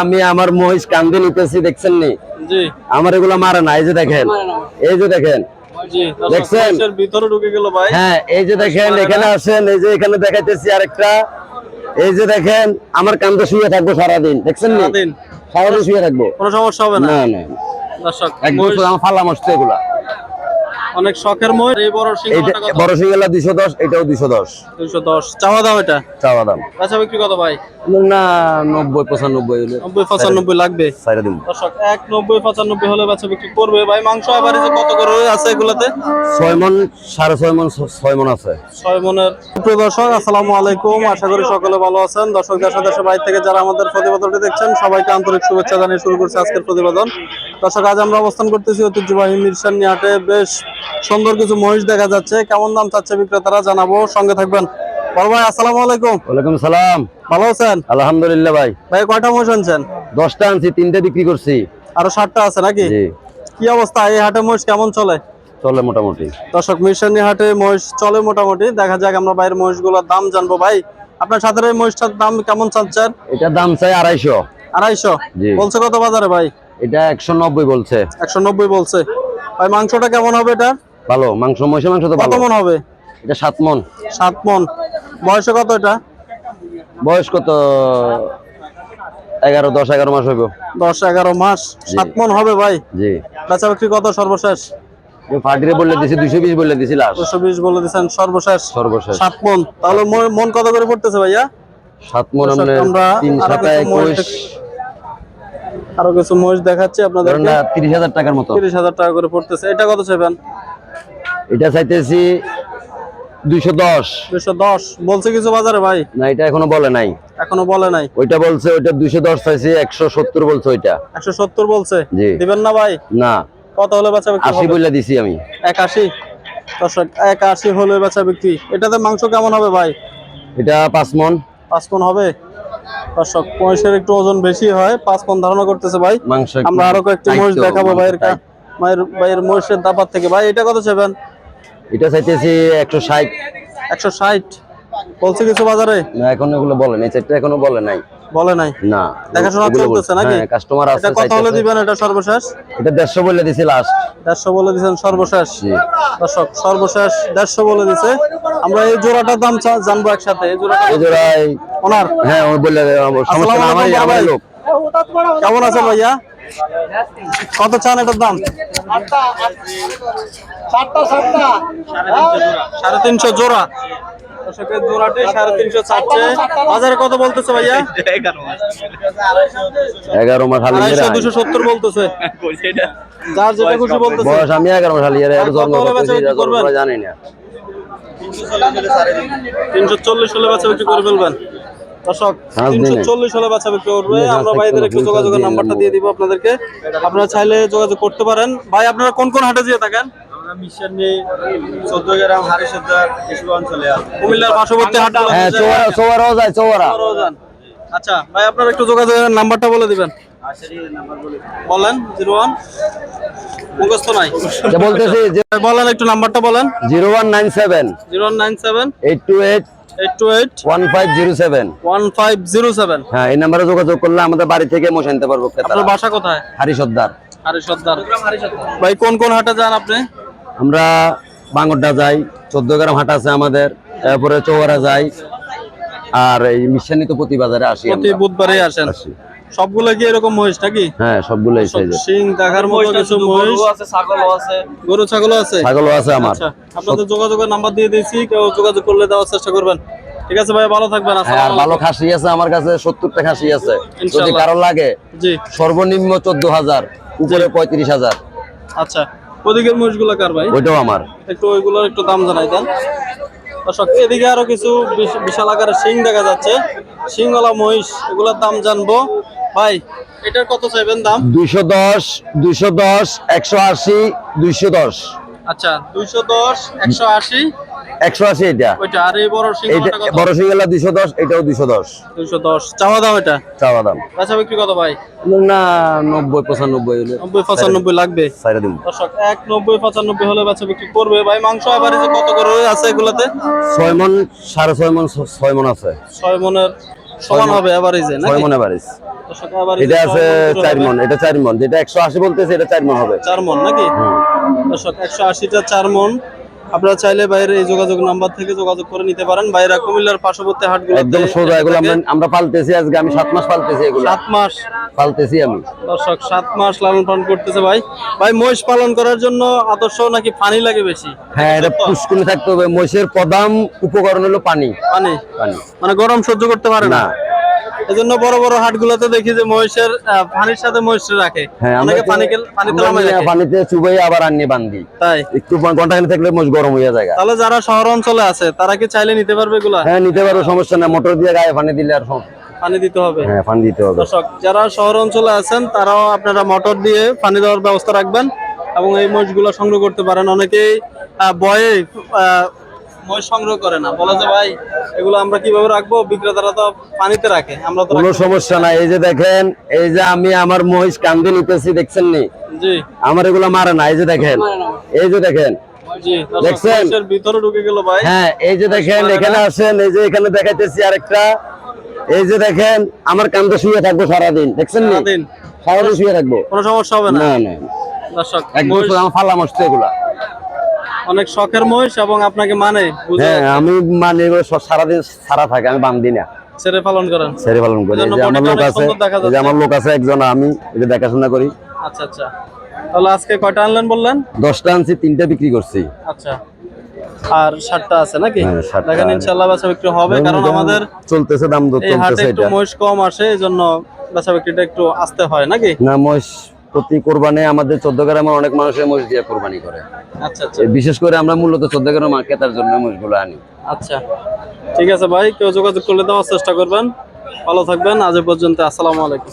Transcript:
আমি আমার মহিষ কান্দে নিতেছি দেখছেন নি? আমার এগুলো মারে না এই যে দেখেন। এই যে দেখেন। দেখছেন? ভিতরে ঢুকে গেল ভাই। হ্যাঁ এই যে দেখেন এখানে আসেন এই যে এখানে দেখাইতেছি আরেকটা। এই যে দেখেন আমার কান্দে শুয়ে থাকব সারাদিন দেখছেন নি? সারাদিন। শুয়ে থাকব। কোনো সমস্যা হবে না। না না দর্শক এক বছর আমার ফালা মস্ত এগুলা। অনেক শখের মহিষ এই বড় কত? বড় সিঙ্গেলা দুইশো দশ এটাও দুইশো দশ। 210 চাওয়া দাও এটা? চাওয়া দাম। বেচা বিক্রি কত ভাই? না নব্বই পঁচানব্বই হলে 90 95 লাগবে? সাইরা দিন দর্শক এক নব্বই পঁচানব্বই হলে বেচা বিক্রি করবে। ভাই মাংস এবারে যে কত করে আছে এগুলাতে? ছয় মন সাড়ে ছয় মন ছয় মন আছে। ছয় মনের। প্রিয় দর্শক আসসালামু আলাইকুম। আশা করি সকলে ভালো আছেন। দর্শক দেশ দেশে বাইরে থেকে যারা আমাদের প্রতিবেদনটি দেখছেন সবাইকে আন্তরিক শুভেচ্ছা জানিয়ে শুরু করছে আজকের প্রতিবেদন। দর্শক আজ আমরা অবস্থান করতেছি ঐতিহ্যবাহী মিরসানি হাটে। বেশ সুন্দর কিছু মহিষ দেখা যাচ্ছে। কেমন দাম চাচ্ছে বিক্রেতারা জানাব। সঙ্গে থাকবেন। বড় ভাই আসসালামু আলাইকুম। ওয়ালাইকুম সালাম। ভালো আছেন? আলহামদুলিল্লাহ ভাই। ভাই কয়টা মহিষ আনছেন? দশটা আনছি তিনটে বিক্রি করছি। আরও ষাটটা আছে নাকি? কি অবস্থা? এই হাটে মহিষ কেমন চলে? চলে মোটামুটি। দর্শক হাটে মহিষ চলে মোটামুটি। দেখা যাক আমরা বাইরের মহিষগুলোর দাম জানব। ভাই আপনার সাথে এই মহিষটার দাম কেমন চাচ্ছেন? এটার দাম চাই আড়াইশো। আড়াইশো? বলছে কত বাজারে ভাই? এটা একশো নব্বই বলছে। একশো নব্বই বলছে। ভাই মাংসটা কেমন হবে এটা? ভালো মাংস মহিষের মাংস তো কত মন হবে? এটা সাত মন। সাত মন। বয়সে কত এটা? বয়স কত? এগারো দশ এগারো মাস হইব। দশ এগারো মাস। সাত মন হবে ভাই? জি। বেচা বিক্রি কত সর্বশেষ? ফাটিরে বললে দিছি দুইশো বিশ বললে দিছি লাস্ট দুশো বিশ বলে দিচ্ছেন সর্বশেষ। সর্বশেষ। সাত মন। তাহলে মন- কত করে পড়তেছে ভাইয়া? সাত মন আমরা তিন আরও সাতা কিছু মহিষ একুশ আরও কিছু মহিষ দেখাচ্ছি আপনাদের তিরিশ হাজার টাকার মতো। তিরিশ হাজার টাকা করে পড়তেছে। এটা কত চাইবেন? এটা চাইতেছি দুইশো দশ। দুশো দশ। বলছে কিছু বাজারে ভাই? না এটা এখনও বলে নাই। এখনও বলে নাই। ওইটা বলছে ওইটা দুইশো দশ চাইছে একশো সত্তর বলছে ওইটা। একশো সত্তর বলছে। দিবেন না ভাই? না। কত হলে আশি? বলে দিছি আমি। একাশি? দর্শক একাশি হলে বিক্রি। এটাতে মাংস কেমন হবে ভাই? এটা পাঁচ মন। পাঁচ মন হবে? দর্শক মহিষের একটু ওজন বেশি হয় পাঁচ পন ধারণা করতেছে ভাই। মাংস আমরা আরও কয়েকটি মহিষ দেখাবো ভাইয়ের মায়ের ভাইয়ের মহিষের দাপার থেকে। ভাই এটা কত চাইবেন এটা চাইতেছি একশো ষাট। একশো ষাট। বলছে কিছু বাজারে? না এখন এগুলো বলে নাই। চারটা এখনও বলে নাই। বলে নাই? না। দেখাশোনা চলতেছে নাকি? হ্যাঁ কাস্টমার আছে এটা কত হলে দিবেন এটা সর্বশেষ? এটা দেড়শো বলে দিছি লাস্ট দেড়শো বলে দিচ্ছেন সর্বশেষ? দর্শক সর্বশেষ দেড়শো বলে দিছে। আমরা এই জোড়াটার দাম জানব একসাথে। এই জোড়াটা এই জোড়ায় ওনার? হ্যাঁ ও বললে সমস্যা না আলাইকুম আমার ভাই। লোক। কেমন আছে ভাইয়া? কত চান এটার দাম? সাড়ে তিনশো জোড়া। দর্শকের জোড়াটি সাড়ে তিনশো চাচ্ছে বাজারে কত বলতেছে ভাইয়া? এগারো মাস। আড়াইশো দুশো সত্তর বলতেছে। যার যেটা খুশি বলতেছে। বয়স আমি এগারো মাস হালি এর আর জন্ম জানি না। তিনশো চল্লিশ হলে বাচ্চা বিক্রি করে ফেলবেন। দর্শক পাঁচ তিনশো চল্লিশ হলে বাচ্চা বিক্রি করবে। আমরা ভাইদের একটু যোগাযোগের নাম্বারটা দিয়ে দিয়ে দিব আপনাদেরকে। আপনারা চাইলে যোগাযোগ করতে পারেন। ভাই আপনারা কোন কোন হাটে দিয়ে থাকেন? আচ্ছা ভাই আপনার একটু যোগাযোগের নাম্বারটা বলে দিবেন। বলেন জিরো ওয়ান। মুখস্থ নাই। বলতেছি বলেন একটু নাম্বারটা বলেন। Zero one nine seven. Zero one nine seven. Eight two eight. হ্যাঁ এই নাম্বারে যোগাযোগ করলে আমাদের বাড়ি থেকে পারব। বাসা কোথায়? হারি সর্দার। ভাই কোন কোন হাটে যান আপনি? আমরা বাঙ্গরডা যাই চোদ্দ গ্রাম হাট আছে আমাদের তারপরে চৌয়ারা যাই আর এই মিশানি তো প্রতি বাজারে আসি প্রতি। বুধবারে আসেন। সবগুলো কি এরকম মহিষ নাকি? হ্যাঁ সবগুলোই সাইজের সিং দেখার মতো কিছু মহিষ। আছে ছাগলও আছে। গরু ছাগলও আছে? ছাগলও আছে আমার। আচ্ছা আপনাদের যোগাযোগের নাম্বার দিয়ে দিয়েছি কেউ যোগাযোগ করলে দেওয়ার চেষ্টা করবেন। ঠিক আছে ভাই ভালো থাকবেন হ্যাঁ আর ভালো খাসি আছে আমার কাছে সত্তরটা খাসি আছে। যদি। কারও লাগে জি। সর্বনিম্ন চোদ্দ হাজার উপরে পঁয়ত্রিশ হাজার। আচ্ছা। ওদিকের মহিষগুলো কার ভাই? ওইটাও আমার। একটু ওইগুলোর একটু দাম জানাই দেন। দর্শক এদিকে আরও কিছু বিশ- বিশাল আকারের শিং দেখা যাচ্ছে। শিংওয়ালা মহিষ এগুলোর দাম জানব। ভাই এটার কত চাইবেন দাম? দুইশো দশ দুইশো দশ একশো আশি দুইশো দশ। আচ্ছা দুইশো দশ একশো আশি। একশো আশি এটা। বড় সিঙ্গেলা দুইশো দশ এটাও দুইশো দশ। দুইশো দশ। চাওয়া দাম এটা? চাওয়া দাম। বেচা বিক্রি কত ভাই? না নব্বই পঁচানব্বই নব্বই পঁচানব্বই লাগবে? সাইরা দিন দর্শক এক নব্বই পঁচানব্বই হলে বেচা বিক্রি করবে। ভাই মাংস যে কত করে আছে এগুলাতে? ছয় মন সাড়ে ছয় মন ছয় মন আছে। ছয় মনের সমান হবে এভারেজে ছয় নাকি? মনে এটা আছে চার মন এটা চার মন। যেটা একশো আশি বলতেছে এটা চার মন হবে। চার মন নাকি? দর্শক একশো আশিটা চার মন। আপনারা চাইলে বাইরে এই যোগাযোগ নাম্বার থেকে যোগাযোগ করে নিতে পারেন। বাইরে কুমিল্লার পার্শ্ববর্তী হাটগুলো একদম সোজা এগুলো আমরা আমরা পালতেছি আজকে আমি সাত মাস পালতেছি এগুলো। সাত মাস। পালতেছি আমি। দর্শক সাত মাস লালন পালন করতেছে ভাই। ভাই মহিষ পালন করার জন্য আদর্শ নাকি পানি লাগে বেশি? হ্যাঁ এটা পুষ্কুনি থাকতে হবে। মহিষের প্রধান উপকরণ হলো পানি। পানি। পানি। মানে গরম সহ্য করতে পারে না। এজন্য বড় বড় হাটগুলোতে দেখি যে মহিষের পানির সাথে মহিষ রাখে। হ্যাঁ অনেকে পানি পানিতে আমরা রাখে। পানিতে চুবাই আবার আনিয়ে বান্ধি তাই। একটু ঘণ্টা খানি থাকলে মোষ গরম হয়ে যায় তাহলে যারা শহর অঞ্চলে আছে তারা কি চাইলে নিতে পারবে এগুলা? হ্যাঁ নিতে পারো সমস্যা না মোটর দিয়ে গায়ে পানি দিলে আর পানি দিতে হবে। হ্যাঁ পানি দিতে হবে। দর্শক যারা শহর অঞ্চলে আছেন তারাও আপনারা মোটর দিয়ে পানি দেওয়ার ব্যবস্থা রাখবেন এবং এই মহিষগুলো সংগ্রহ করতে পারেন। অনেকেই বয়ে সংগ্রহ করে না। বলে যে ভাই এগুলো আমরা কীভাবে রাখব? বিক্রেতারা তো পানিতে রাখে। আমরা তো কোনো সমস্যা নাই। এই যে দেখেন এই যে আমি আমার মহিষ কান্দে নিতেছি দেখছেন নি? জি। আমার এগুলো মারে না। এই যে দেখেন এই যে দেখেন জি দেখছেন? ভিতরে ঢুকে গেল ভাই। হ্যাঁ এই যে দেখেন এখানে আসেন এই যে এখানে দেখাইতেছি আরেকটা। এই যে দেখেন আমার কান্দে শুয়ে থাকব সারাদিন দেখছেন নি? সারাদিন। শুয়ে থাকব। কোনো সমস্যা হবে না। দর্শক একদম এগুলা। অনেক শখের মহিষ এবং আপনাকে মানে হ্যাঁ আমি মানে সারাদিন সারা থাকে আমি বান্ধি না। ছেড়ে পালন করেন? ছেড়ে পালন করি। যে আমার লোক আছে যে আমার লোক আছে একজন আমি এটা দেখাশোনা করি। আচ্ছা আচ্ছা। তাহলে আজকে কয়টা আনলেন বললেন? দশটা আনছি তিনটা বিক্রি করছি। আচ্ছা। আর সাতটা আছে নাকি? হ্যাঁ, দেখেন আছে। ইনশাল্লাহ বেচা বিক্রি হবে কারণ আমাদের চলতেছে দাম দর চলতেছে এটা। মহিষ কম আসে এই জন্য বেচা বিক্রিটা একটু আসতে হয় নাকি? না মহিষ প্রতি কোরবানে আমাদের চোদ্দ গ্রামের অনেক মানুষের মহিষ দিয়ে কোরবানি করে। আচ্ছা আচ্ছা। বিশেষ করে আমরা মূলত চোদ্দ গ্রাম ক্রেতার জন্য মহিষগুলো আনি। আচ্ছা। ঠিক আছে ভাই কেউ যোগাযোগ করলে দেওয়ার চেষ্টা করবেন। ভালো থাকবেন। আজ পর্যন্ত আসসালামু আলাইকুম।